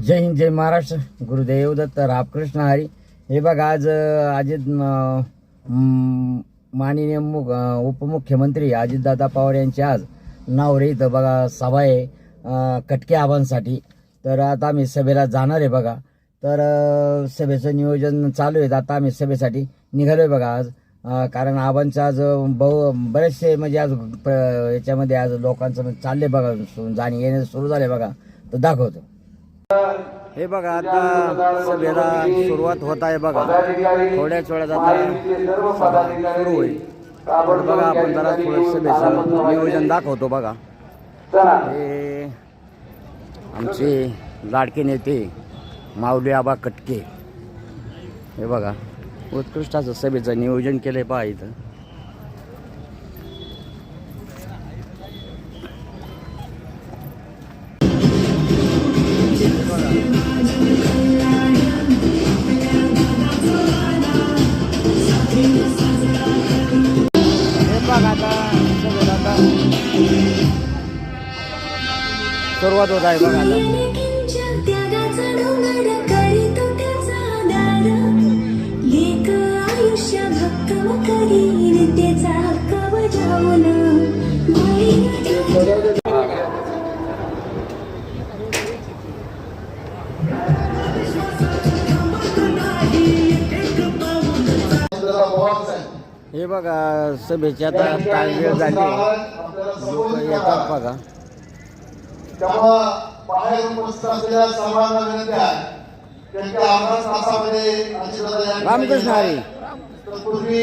जय हिंद जय महाराष्ट्र. गुरुदेव दत्त रामकृष्ण हरी. हे बघा आज अजित माननीय मुख उपमुख्यमंत्री अजितदादा पवार यांची आज नावरे इथं बघा सभा आहे कटके आव्हानसाठी. तर आता आम्ही सभेला जाणार आहे बघा. तर सभेचं नियोजन चालू आहे. आता आम्ही सभेसाठी निघालो आहे बघा आज. कारण आव्हानचं आज बहु बरेचसे म्हणजे आज प- याच्यामध्ये आज लोकांचं म्हणजे चाललं चालले बघा जाणी जाणे येणे सुरू झाले बघा. तर दाखवतो. हे बघा आता सभेला सुरुवात होत आहे बघा. थोड्याच वेळात आता सुरू होईल. पण बघा आपण जरा थोडं सभेचं नियोजन दाखवतो बघा. हे आमचे लाडके नेते माऊली आबा कटके. हे बघा उत्कृष्टाचं सभेचं नियोजन केलंय पहा इथं. सुरुवात होत आहे बघा हे बघा सभेची आता वेळ झाली. येतात बघा. त्यामुळं बाहेर उपस्थित असलेल्या सर्वांना विनंती आहे त्यांच्या आमदार तासामध्ये रामकृष्ण हरी. तत्पूर्वी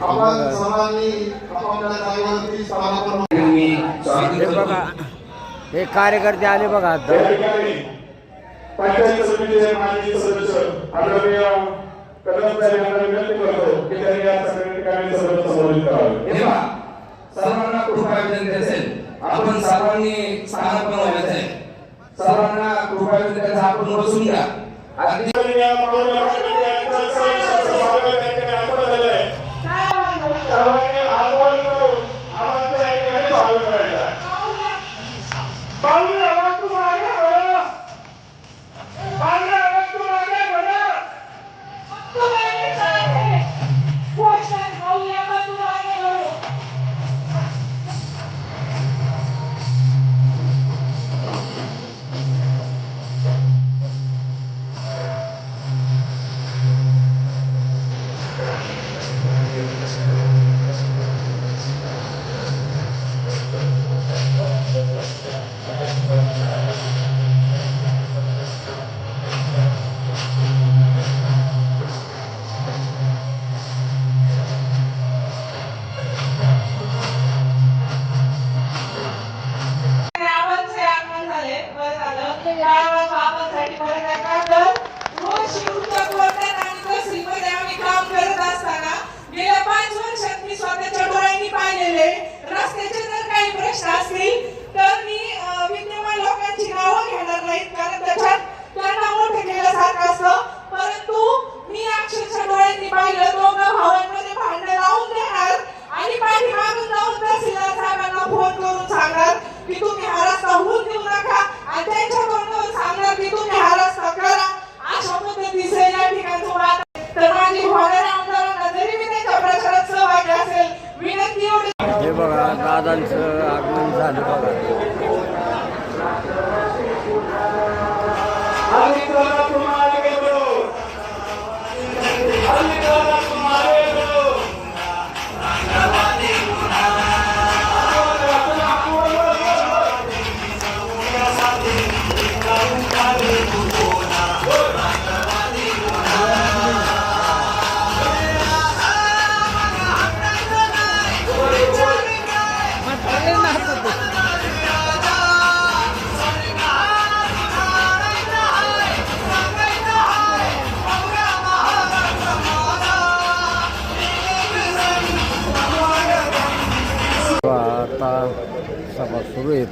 आपण सर्वांनी आपापल्या जागेवरती समापन हे बघा हे कार्यकर्ते आले बघा आता. या ठिकाणी पंचायत समितीचे माजी सदस्य आदरणीय कदम साहेब यांना विनंती करतो की त्यांनी या सगळ्या ठिकाणी सभेला संबोधित करावे हे पहा, सर्वांना कृपा विनंती असेल आपण सर्वांनी स्थानात पण व्हायचं आहे सर्वांना कृपया म्हणजे आपण बसून घ्या. अगदी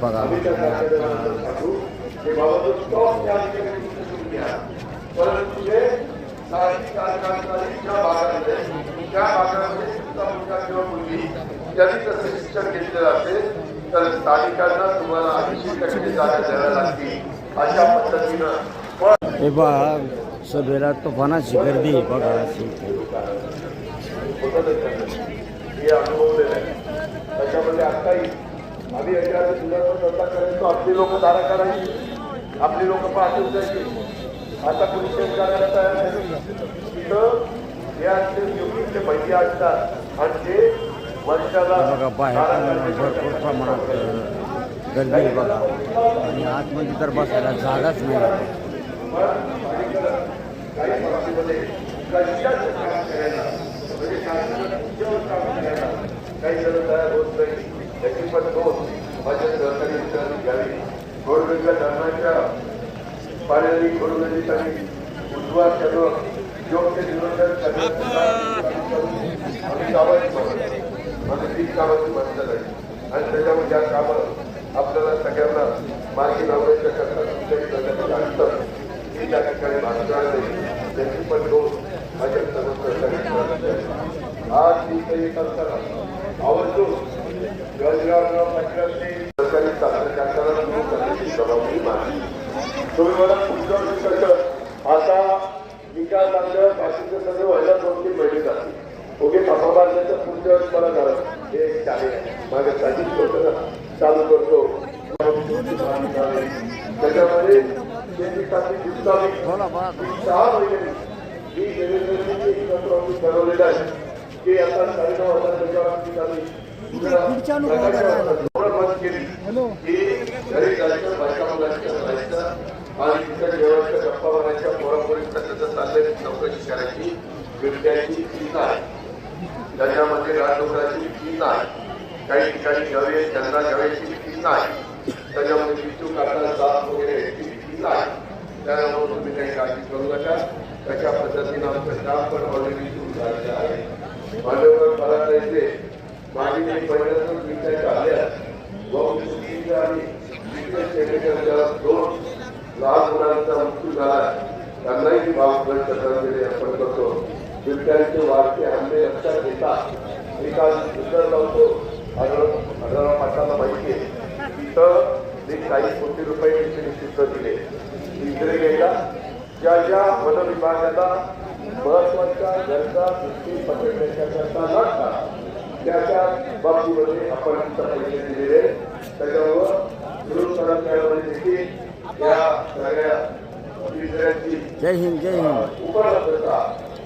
आता परंतु साहजिक कार्यक्रमाची ज्या भागामध्ये त्या भागामध्ये सुद्धा मुलगा किंवा मुलगी त्यांनी तसं शिक्षण घेतले जाते तर स्थानिकांना तुम्हाला ऐंशी टक्के जागा द्याव्या लागतील अशा पद्धतीनं हे? बघा सभेला तुफानाची गर्दी आहे बघा अशी अनुभवलेलं आहे त्याच्यामध्ये आताही आम्ही याच्या सुधारणा स्वतः करायचो. आपली लोक दारा करायची. आपली लोक पाठवून जायची आता कोणी करायला तयार नाही तिथं हे असते योग्य माहिती असतात. आणि ते वर्षाला भरपूर प्रमाणात गर्दी बघा. आणि आतमध्ये तर बसायला जागाच नाही काही जण तयार होत नाही. पण दोन माझ्या सहकारी मित्रांनी घ्यावी गोडवेगळ्या धरणाच्या पाण्याने गोडवेलीसाठी उद्वार करणं योग्य नियोजन आम्ही कामाची माणसं आम्ही तीन कामाची माणसं नाही आणि त्याच्यामध्ये या कामं आपल्याला सगळ्यांना मार्गी लावण्याच्या करता कुठल्याही प्रकारची अडचण ही त्या ठिकाणी भाषण नाही. त्याची पण दोन माझ्या सर्व सहकारी आज मी काही करताना आवर्जून जळगाव पटकरने सरकारी शासनाला सुरू करण्याची जबाबदारी मानली तुम्ही मला पुढच्या कसं आता विकास लागलं बाकीचं सगळं व्हायला दोन तीन महिने जातील ओके पापा पुढच्या वेळेस मला करा हे चालेल माझ्या ना चालू करतो त्याच्यामध्ये शेतीसाठी दिवसावी सहा महिने मी ठरवलेलं आहे की आता साडेनऊ हजार त्याच्यावर आम्ही चालू इथे पुढच्या अनुभव जायचं चाललेली चौकशी करायची बिबट्याची फी नाही त्याच्यामध्ये राजडोकराची फी नाही काही ठिकाणी गवे त्यांना गव्याची फी नाही त्याच्यामध्ये बिचू काढताना साप वगैरे याची फी नाही त्यामुळे तुम्ही काही काळजी करू नका कशा पद्धतीनं आमचं काम पण ऑलरेडी सुरू झालेलं आहे मान्यवर मला येते मागील एक महिन्यातून विचारच्या आल्या बहुत चुकीच्या आणि विशेष सेवेच्या दोन लहान मुलांचा मृत्यू झाला त्यांनाही भावगड श्रद्धांजली अर्पण करतो बिबट्यांचे वाढते हल्ले लक्षात घेता एका सुंदर लावतो आढळराव पाटाला माहिती आहे तिथं ते काही कोटी रुपये तिथे निश्चित दिले तिसरे गेला. ज्या ज्या वन विभागाला महत्त्वाच्या गरजा गोष्टी पकडण्याच्या करता लागतात त्या त्या बाबतीमध्ये आपण तिथं पैसे दिलेले त्याच्यामुळं सुरू करण्यामध्ये देखील या सगळ्या तिसऱ्याची जय हिंद जय हिंद. उपलब्धता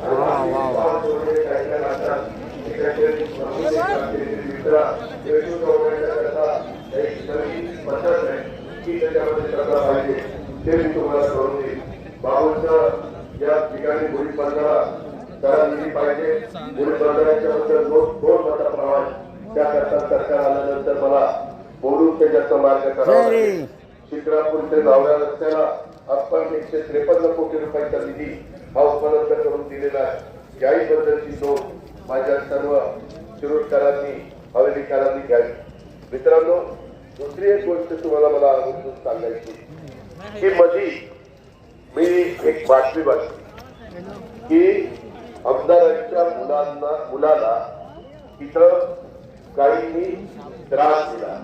आणि वा, वा, वा. वगैरे काही काही असतात ते काहीतरी समजून घेतात. मित्र नेतृत्व वगैरे करता एक नवीन पद्धत आहे. की त्याच्यामध्ये करता पाहिजे ते मी तुम्हाला करून देईन. बाबूंचं या ठिकाणी गुढी बंधारा त्याला दिली पाहिजे. गुढी बंधाऱ्याच्या बद्दल दोन दोन मता प्रमाण त्याकरता सरकार आल्यानंतर मला बोलून त्याच्याचा मार्ग करावा. शिक्रापूर ते जावळ्या रस्त्याला आपण एकशे त्रेपन्न कोटी रुपयाचा निधी हा उपलब्ध करून दिलेला आहे. याही बद्दलची नोंद माझ्या सर्व शिरूरकरांनी हवेलीकरांनी घ्यावी. मित्रांनो दुसरी एक गोष्ट तुम्हाला मला आवर्जून सांगायची की मधी मी एक बातमी वाचली. की आमदारांच्या मुलांना मुलाला तिथं काहींनी त्रास दिला.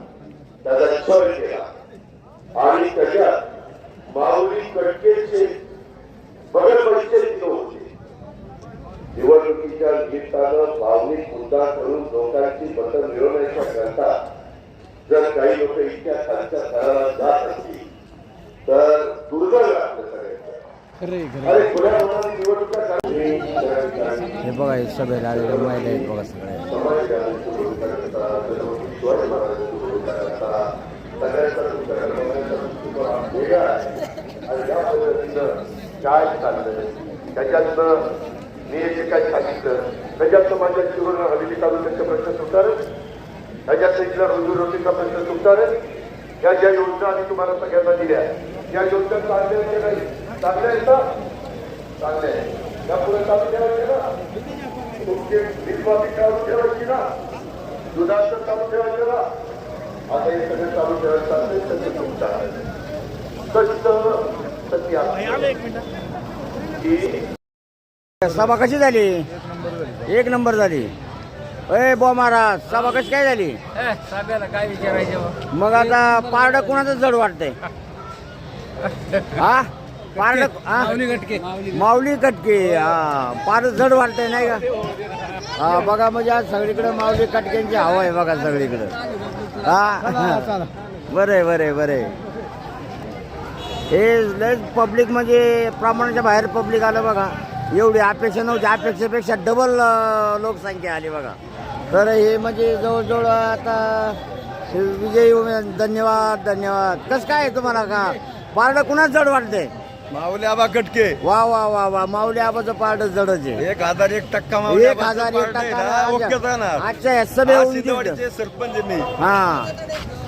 त्याचा छळ केला. आणि त्याच्यात माऊली कटकेचे बगल होते. निवडणुकीच्या निमित्तानं भावनिक मुद्दा करून लोकांची मतं मिळवण्याच्या करता जर काही लोक इतक्या खालच्या स्तराला जात असतील तर दुर्दैव आपलं सगळ्यांचं. अरे खुल्या मनाने निवडणुका काढणे हे बघा हे सभेला आलेल्या महिला आहेत बघा सगळ्या. काय चाललंय त्याच्यातनं मी जे काय सांगितलं त्याच्यातनं माझ्या शिवूर हवेली तालुक्याचे प्रश्न सुटणारच त्याच्यात इथला रोजीरोटीचा प्रश्न सुटणारच या ज्या योजना आम्ही तुम्हाला सगळ्यांना दिल्या या योजना चांगल्या आहेत की चांगल्या आहेत ना? चांगल्या आहेत. त्या पुढे चालू ठेवायचे ना? तुमचे विश्वासी चालू ठेवायची ना? दुधाचं चालू ठेवायचं ना? आता हे सगळं चालू ठेवायचं असेल तर ते तुमचं आहे कष्ट सत्य. की सभा कशी झाली? एक नंबर झाली. ए बो महाराज सभा कशी काय झाली? सगळ्याला काय विचारायचं मग आता पारड कुणाचं जड वाटतंय? हा? पारड हा? माऊली कटके हा. पार जड वाटतंय नाही का? हा बघा म्हणजे आज सगळीकडे माऊली कटक्यांची हवा आहे बघा सगळीकडे. हा? बरं आहे बरं आहे बरं आहे. हे लय पब्लिक म्हणजे प्रमाणाच्या बाहेर पब्लिक आलं बघा. एवढी अपेक्षा नव्हती. अपेक्षेपेक्षा डबल लोकसंख्या आली बघा. तर हे म्हणजे जवळजवळ आता हे विजयी उमे- धन्यवाद धन्यवाद. कसं काय तुम्हाला का? पारडं कुणाच जड वाटते माऊली आबा कटके वा वा वा वा. माऊली आबाचं पारड जडच आहे. एक हजार एक टक्का माऊली एक आबाचं हजार एक पार्ट आहे ना, ओके टक्का जाणार. आजच्या या सभे आज होऊन दिलं. सिद्धवाडीचे सरपंच आहे मी. हा.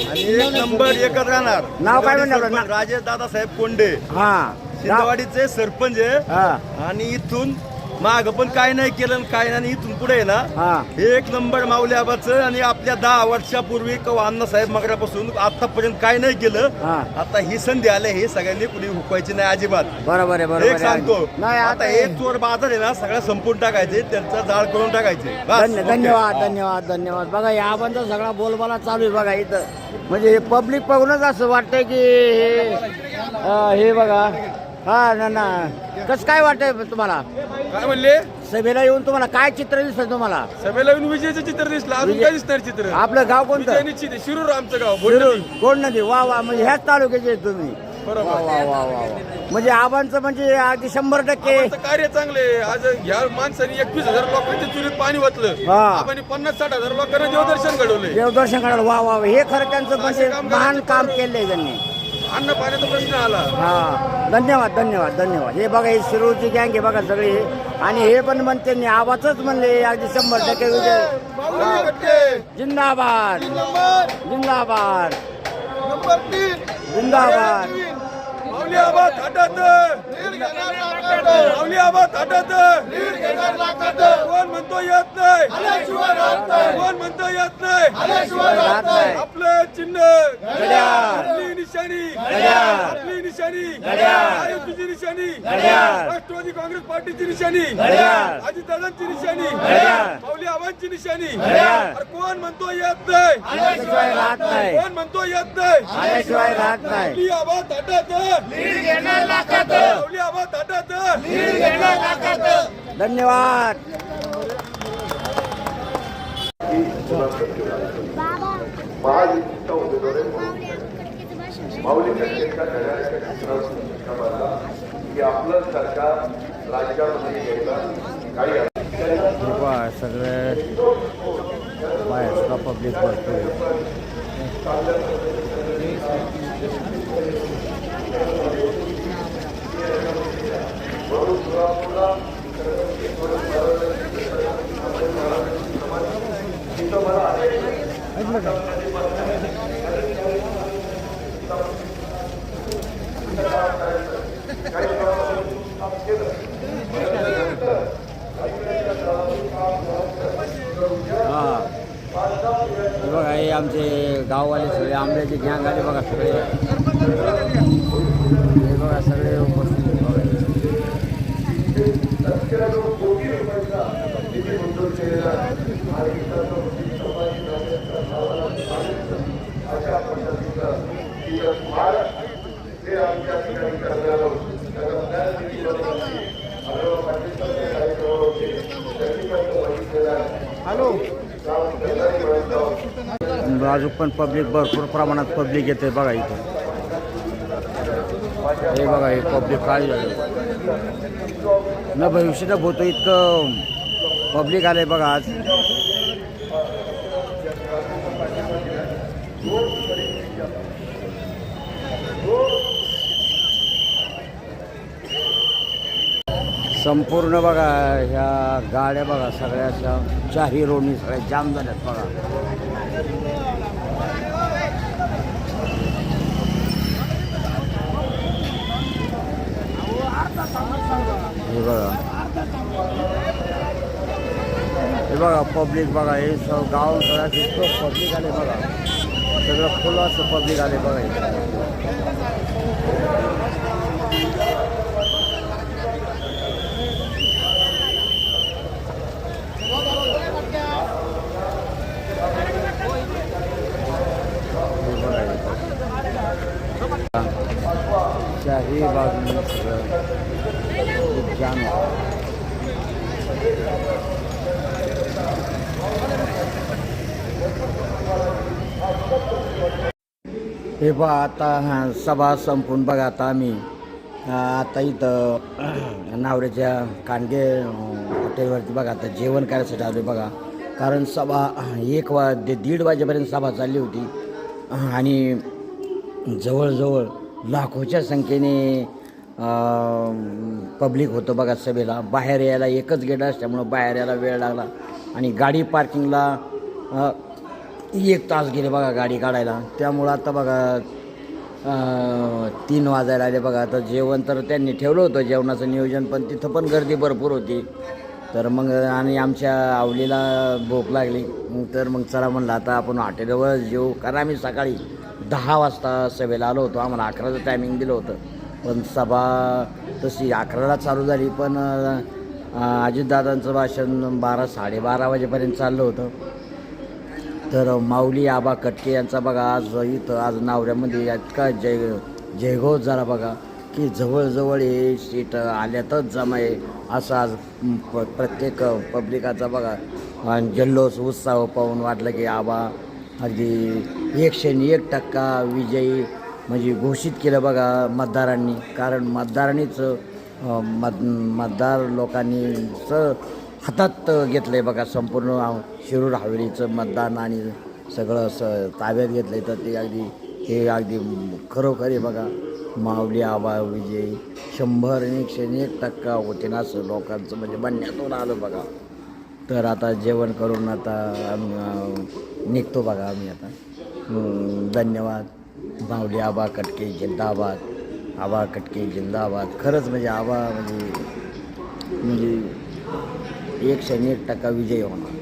आणि एक नंबर एकच राहणार. नाव काय म्हणलं आपलं? राजेश दादासाहेब कोंडे. हा. सिद्धवाडीचे सरपंच आहे. हा. आणि इथून माग पण काय नाही केलं काय नाही इथून पुढे आहे ना हा. एक नंबर माऊली आबाचं आणि आपल्या दहा वर्षापूर्वी किंवा अण्णासाहेब मगरापासून आतापर्यंत काय नाही केलं. हा. आता ही संधी आले हे सगळ्यांनी कुणी हुकवायची नाही अजिबात. बरोबर आहे बरोबर एक आहे. सांगतो नाही आता आता हे चोर बाजार आहे ना सगळं संपून टाकायचे त्यांचा जाळ करून टाकायचे. बस, धन्य- ओके. धन्यवाद धन्यवाद धन्यवाद. बघा या आबांचा सगळा बोलबाला चालू आहे बघा इथं. म्हणजे हे पब्लिक बघूनच असं वाटतंय की हे अं, हे बघा. हा ना ना. कसं काय वाटतंय तुम्हाला? काय म्हणले? सभेला येऊन तुम्हाला काय चित्र दिसतं तुम्हाला? सभेला येऊन विजयचं चित्र दिसलं. अजून काय दिसणार चित्र? आपलं गाव विजय कोणतं निश्चित आहे. शिरूर आमचं गाव शिरूर कोण नदी. वा वा. म्हणजे ह्याच तालुक्याचे आहे तुम्ही. बरोबर. वा वा वा. म्हणजे आबांचं म्हणजे अगदी शंभर टक्के आमचं कार्य चांगले आज ह्या माणसाने एकवीस हजार लोकांच्या चुलीत पाणी वाचलं हा. आपण पन्नास साठ हजार लोकांना देवदर्शन घडवले देवदर्शन करायला वा वा वा. हे खरं त्यांचं म्हणजे महान काम केलंय त्यांनी. अन्न पाण्याचा प्रश्न आला. हा धन्यवाद धन्यवाद धन्यवाद. हे बघा ही शिरूरची गँग आहे बघा सगळी. आणि हे पण म्हणते मी आवाजच म्हणले अगदी शंभर टक्के विजय. जिंदाबाद. जिंदाबाद. जिंदाबाद. थाटात माऊली आबा थाटात कोण म्हणतो येत नाही? कोण म्हणतो येत नाही? आपलं चिन्ह. आपली निशाणी. आपली निशाणी. घड्याळ. निशाणी. राष्ट्रवादी काँग्रेस पार्टीची निशाणी. घड्याळ. अजितदादांची निशाणी. घड्याळ. आबांची निशाणी. कोण म्हणतो येत नाही? कोण म्हणतो येत नाही? आल्याशिवाय हटत धन्यवाद. महायुतीचा माऊली की आपलं सरकार राज्यामध्ये सगळे बाहेर पब्लिक भरपूर बघा हे आमचे गाववाले सगळे आंब्याचे गँग आले बघा सगळे हे बघा सगळे उपस्थित आहेत बघा अजून पण पब्लिक भरपूर प्रमाणात पब्लिक येते बघा इथे. हे बघा हे पब्लिक काय झालं? न भविष्यात होतं इतकं पब्लिक आलंय बघा आज. संपूर्ण बघा ह्या गाड्या बघा सगळ्या अशा चारही रोडनी सगळ्या जाम झाल्यात बघा. बघा पब्लिक बघा हे सगळं गाव सगळ्या जितकं पब्लिक आले बघा सगळं फुलं असं पब्लिक आले बघा शाही बाग सगळं खूप छान हे बघा आता हां सभा संपून बघा आता आम्ही. आता इथं नावऱ्याच्या कांडगे हॉटेलवरती बघा आता जेवण करायसाठी आलो बघा. कारण सभा एक वा दे दीड वाजेपर्यंत सभा चालली होती. आणि जवळजवळ लाखोच्या संख्येने पब्लिक होतं बघा सभेला. बाहेर यायला एकच गेट असल्यामुळं बाहेर यायला वेळ लागला. आणि गाडी पार्किंगला एक तास गेले बघा गाडी काढायला. त्यामुळं आता बघा तीन वाजायला आले बघा. आता जेवण तर त्यांनी ठेवलं होतं जेवणाचं नियोजन पण तिथं पण गर्दी भरपूर होती. तर मग आणि आमच्या आवलीला भूक लागली. तर मग चला म्हणलं आता आपण हॉटेलवर जेऊ. कारण आम्ही सकाळी दहा वाजता सभेला आलो होतो. आम्हाला अकराचं टायमिंग दिलं होतं. पण सभा तशी अकराला चालू झाली पण अजितदादांचं भाषण बारा साडेबारा वाजेपर्यंत चाललं होतं. तर माऊली आबा कटके यांचा बघा आज इथं आज नावऱ्यामध्ये इतका जय जयघोष झाला बघा की जवळजवळ हे सीट आल्यातच जमा आहे असं आज प- प्रत्येक पब्लिकाचा बघा जल्लोष उत्साह पाहून वाटलं की आबा अगदी एकशे एक टक्का विजयी म्हणजे घोषित केलं बघा मतदारांनी. कारण मतदारांनीच मत मतदार लोकांनीचं हातात घेतलं आहे बघा संपूर्ण शिरूर हवेलीचं मतदान आणि सगळं स ताब्यात घेतलं आहे तर ते अगदी हे अगदी खरोखर आहे बघा. माऊली आबा विजयी. शंभर एकशे एक टक्का होते ना असं लोकांचं म्हणजे म्हणण्यातून आलं बघा. तर आता जेवण करून आता आम्ही निघतो बघा आम्ही आता. धन्यवाद. माऊली आबा कटके जिंदाबाद. आबा कटके जिंदाबाद. खरंच म्हणजे आबा म्हणजे म्हणजे एकशे आणि एक टक्का विजय होणार.